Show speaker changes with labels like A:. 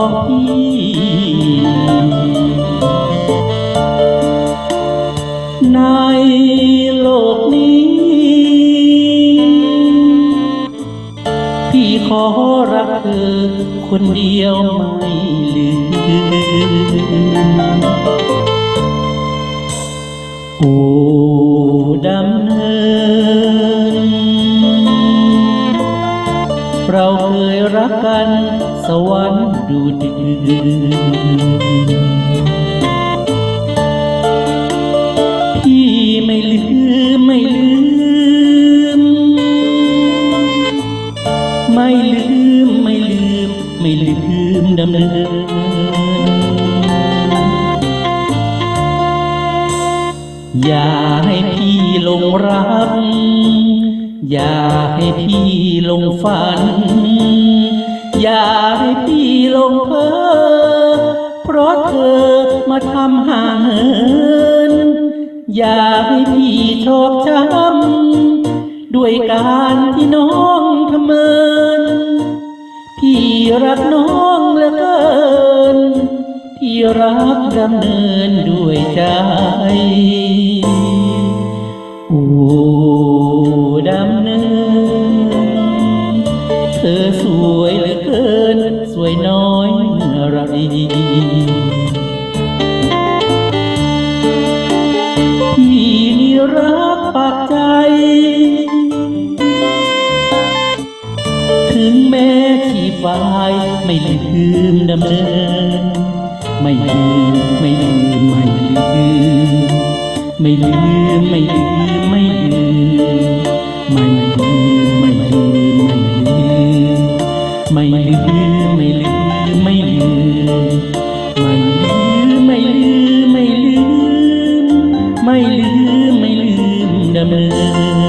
A: ของพี่ในโลกนี้ พี่ขอรักเธอคนเดียวไม่ลืมโอ้ดำเนิน เราเคยรักกัน สวรรค์ดูดืพี่ไม่ลืมไม่ลืม ไม่ลืมไม่ลืม ไม่ลืมดำเนินอย่าให้พี่ลงรัก อย่าให้พี่ลงฝัน อย่าให้พี่ลงเพ้อเพราะเธอมาทำห่างเหินอย่าให้พี่ชอกช้ำด้วยการที่น้องทำเมินพี่รักน้องเหลือเกินพี่รักดำเนินด้วยใจ เนินเธอสวยเหลือเกิน สวยน้อยเมื่อไรพี่นี่รักปากใจ ถึงแม้ชีวายไม่ลืมดำเนิน ไม่ลืมไม่ลืมไม่ลืมไม่ลืมไม่ลืม Amen.